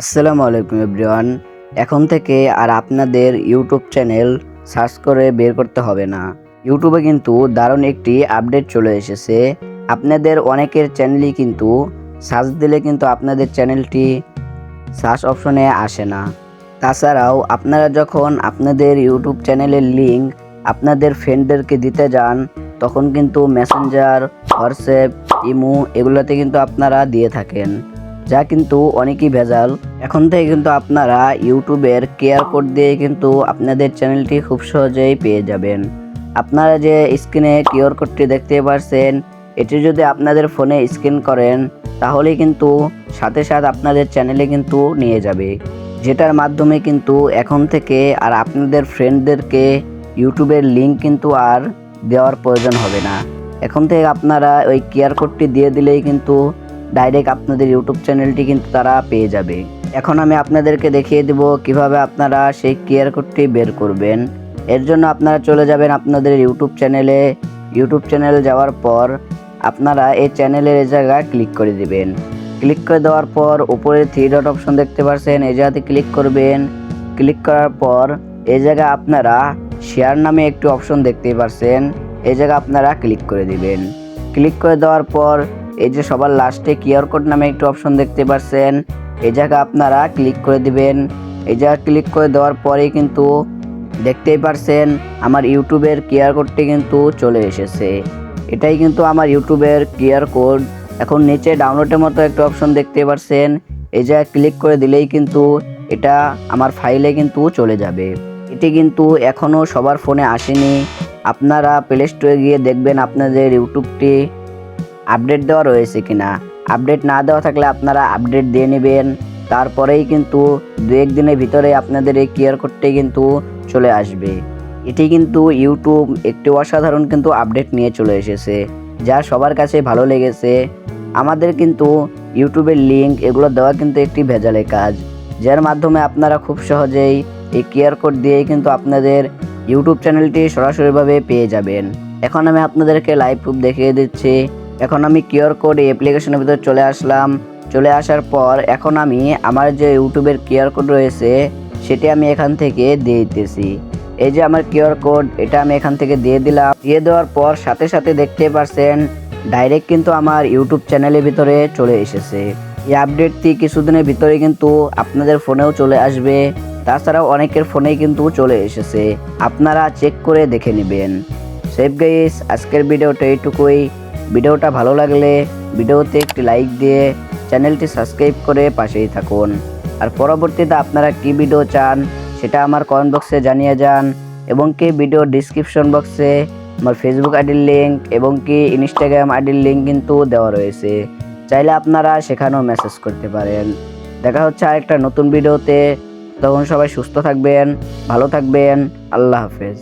আসসালামু আলাইকুম এভরিওয়ান। এখন থেকে আর আপনাদের ইউটিউব চ্যানেল সার্চ করে বের করতে হবে না। ইউটিউবে কিন্তু দারুণ একটি আপডেট চলে এসেছে। আপনাদের অনেকের চ্যানেলই কিন্তু সার্চ দিলে কিন্তু আপনাদের চ্যানেলটি সার্চ অপশনে আসে না। তাছাড়াও আপনারা যখন আপনাদের ইউটিউব চ্যানেলের লিঙ্ক আপনাদের ফ্রেন্ডদেরকে দিতে যান, তখন কিন্তু মেসেঞ্জার হোয়াটসঅ্যাপ ইমো এগুলোতে কিন্তু আপনারা দিয়ে থাকেন। যা কিন্তু অনেকই ভেজাল। এখন থেকে কিন্তু আপনারা ইউটিউবের কেয়ার কোড দিয়ে কিন্তু আপনাদের চ্যানেলটি খুব সহজেই পেয়ে যাবেন। আপনারা যে স্ক্রিনে কিউআর কোডটি দেখতে পারছেন, এটি যদি আপনাদের ফোনে স্ক্যান করেন তাহলে কিন্তু সাথে সাথে আপনাদের চ্যানেলে কিন্তু নিয়ে যাবে। যেটার মাধ্যমে কিন্তু এখন থেকে আর আপনাদের ফ্রেন্ডদেরকে ইউটিউবের লিঙ্ক কিন্তু আর দেওয়ার প্রয়োজন হবে না। এখন থেকে আপনারা ওই কেয়ার কোডটি দিয়ে দিলেই কিন্তু ডাইরেক্ট আপনাদের ইউটিউব চ্যানেলটি কিন্তু তারা পেয়ে যাবে। এখন আমি আপনাদেরকে দেখিয়ে দেব কীভাবে আপনারা সেই কিউআর কোডটি বের করবেন। এর জন্য আপনারা চলে যাবেন আপনাদের ইউটিউব চ্যানেলে। ইউটিউব চ্যানেল যাওয়ার পর আপনারা এই চ্যানেলের এই জায়গায় ক্লিক করে দিবেন। ক্লিক করে দেওয়ার পর উপরে থ্রি ডট অপশন দেখতে পাচ্ছেন এই জায়গাতে ক্লিক করবেন। ক্লিক করার পর এই জায়গায় আপনারা শেয়ার নামে একটি অপশন দেখতে পাচ্ছেন এই জায়গায় আপনারা ক্লিক করে দিবেন। ক্লিক করে দেওয়ার পর এই যে সবার লাস্টে কিউআর কোড নামে একটি অপশন দেখতে পাচ্ছেন এই জায়গা আপনারা ক্লিক করে দিবেন। এই জায়গা ক্লিক করে দেওয়ার পরেই কিন্তু দেখতেই পারছেন, আমার ইউটিউবের কিউআর কোডটি কিন্তু চলে এসেছে। এটাই কিন্তু আমার ইউটিউবের কিউআর কোড। এখন নিচে ডাউনলোডের মতো একটা অপশন দেখতে পারছেন। এই জায়গায় ক্লিক করে দিলেই কিন্তু এটা আমার ফাইলে কিন্তু চলে যাবে। এটি কিন্তু এখনও সবার ফোনে আসেনি। আপনারা প্লে স্টোরে গিয়ে দেখবেন আপনাদের ইউটিউবটি। আপডেট দেওয়া রয়েছে কিনা। আপডেট না দেওয়া থাকলে আপনারা আপডেট দিয়ে নেবেন। তারপরেই কিন্তু দু এক দিনের ভিতরে আপনাদের এই কিউআর কোডটি কিন্তু চলে আসবে। এটি কিন্তু ইউটিউব একটি অসাধারণ কিন্তু আপডেট নিয়ে চলে এসেছে, যা সবার কাছে ভালো লেগেছে। আমাদের কিন্তু ইউটিউবের লিঙ্ক এগুলো দেওয়া কিন্তু একটি ভেজালে কাজ, যার মাধ্যমে আপনারা খুব সহজেই এই কিউআর কোড দিয়েই কিন্তু আপনাদের ইউটিউব চ্যানেলটি সরাসরিভাবে পেয়ে যাবেন। এখন আমি আপনাদেরকে লাইভ প্রুফ দেখিয়ে দিচ্ছি। এখন আমি কিউআর কোড অ্যাপ্লিকেশনের ভিতরে চলে আসলাম। চলে আসার পর এখন আমি আমার যে ইউটিউবের কিউআর কোড রয়েছে, সেটি আমি এখান থেকে দিয়ে দিতেছি। এই যে আমার কিউআর কোড, এটা আমি এখান থেকে দিয়ে দিলাম। দিয়ে দেওয়ার পর সাথে সাথে দেখতে পারছেন ডাইরেক্ট কিন্তু আমার ইউটিউব চ্যানেলের ভিতরে চলে এসেছে। এই আপডেটটি কিছুদিনের ভিতরে কিন্তু আপনাদের ফোনেও চলে আসবে। তাছাড়াও অনেকের ফোনেই কিন্তু চলে এসেছে। আপনারা চেক করে দেখে নেবেন। সেফ গাইস আজকের ভিডিওটা এইটুকুই। ভিডিওটা ভালো লাগলে ভিডিওতে একটি লাইক দিয়ে চ্যানেলটি সাবস্ক্রাইব করে পাশেই থাকুন। আর পরবর্তীতে আপনারা কি ভিডিও চান সেটা আমার কমেন্ট বক্সে জানিয়ে যান এবং কি ভিডিও ডিসক্রিপশন বক্সে আমার ফেসবুক আইডির লিঙ্ক এবং কি ইনস্টাগ্রাম আইডির লিঙ্ক কিন্তু দেওয়া রয়েছে। চাইলে আপনারা সেখানেও মেসেজ করতে পারেন। দেখা হচ্ছে আরেকটা নতুন ভিডিওতে। তখন সবাই সুস্থ থাকবেন, ভালো থাকবেন। আল্লাহ হাফেজ।